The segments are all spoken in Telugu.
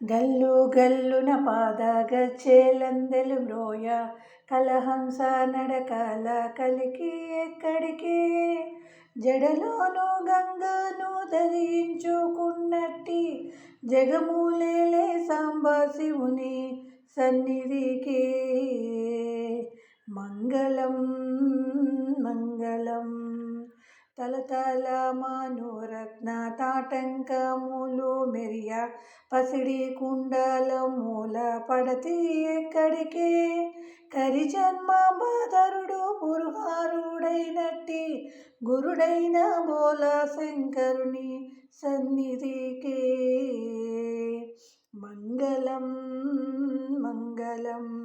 గల్లు గల్లున పాద గచ్చేలందెలు మ్రోయ కలహంస నడకల కలికి ఎక్కడికి? జడలోను గంగను ధరించుకున్నట్టి జగమూలేలే సాంబ శివుని సన్నిధికి. మంగళం మంగళం. తలతల మానురత్న తాటంకములు మెరి పసిడి కుండల మూల పడతి ఎక్కడికే? కరి జన్మ బాధరుడు పురుహారుడైనట్టి గురుడైన బోల శంకరుని సన్నిధికే. మంగళం మంగళం.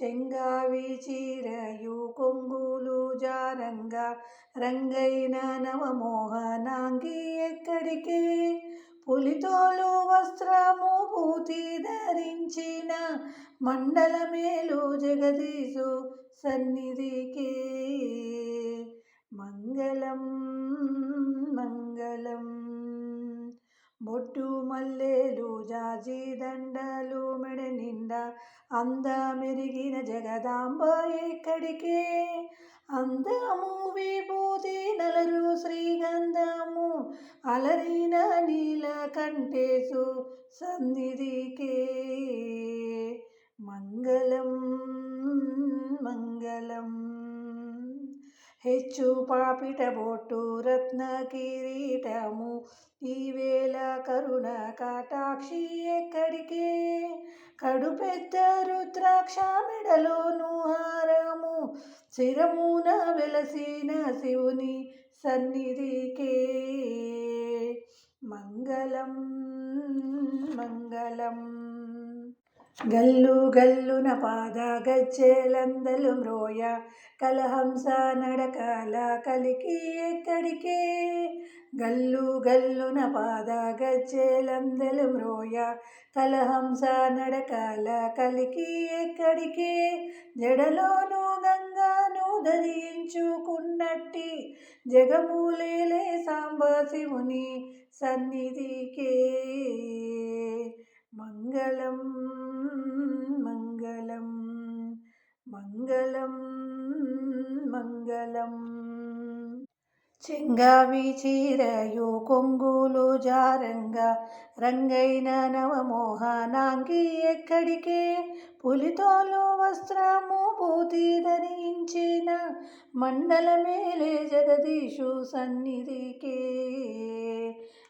చెంగావి చీరయు కొంగులు జారంగా రంగైన నవమోహనాంగి ఎక్కడికే? పులితోలు వస్త్రము పూతి ధరించిన మండలమేలు జగదీశు సన్నిధికే. మంగళం మంగళం. బొట్టు మల్లెలు జాజి దండలు మెడ నిండా అంద మెరిగిన జగదాంబ ఎక్కడికే? అందము విభూతి నలరు శ్రీగంధము అలరి కంటేసు సన్నిధికి మంగళం మంగళం. హెచ్చు పాపిట బొట్టు రత్న కిరీటము. ఈవేళ కరుణ కాటాక్షి ఎక్కడికే? కడు పెద్ద రుద్రాక్ష మెడలోను హారము శిరమున వెలసిన శివుని సన్నిధికే. మంగళం గల్లు గల్లున పాద గజ్జెలందలు మ్రోయ కలహంస నడకాల కలికి ఎక్కడికే? గల్లు గల్లున పాద గజ్జెలందలు మ్రోయ కలహంస నడకాల కలికి ఎక్కడికే? జడలోను గంగాను ధరించుకున్నట్టి జగమూలేలే సాంబాసి ముని సన్నిధికే. మంగళం. చెంగావి చీరయు కొంగులు జారంగా రంగైన నవమోహనాంగి ఎక్కడికే? పులితోలు వస్త్రము పూతి ధరించిన మండలమేలే జగదీషు సన్నిధికే.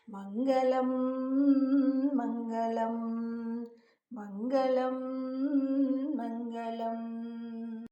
మంగళం మంగళం మంగళం మంగళం.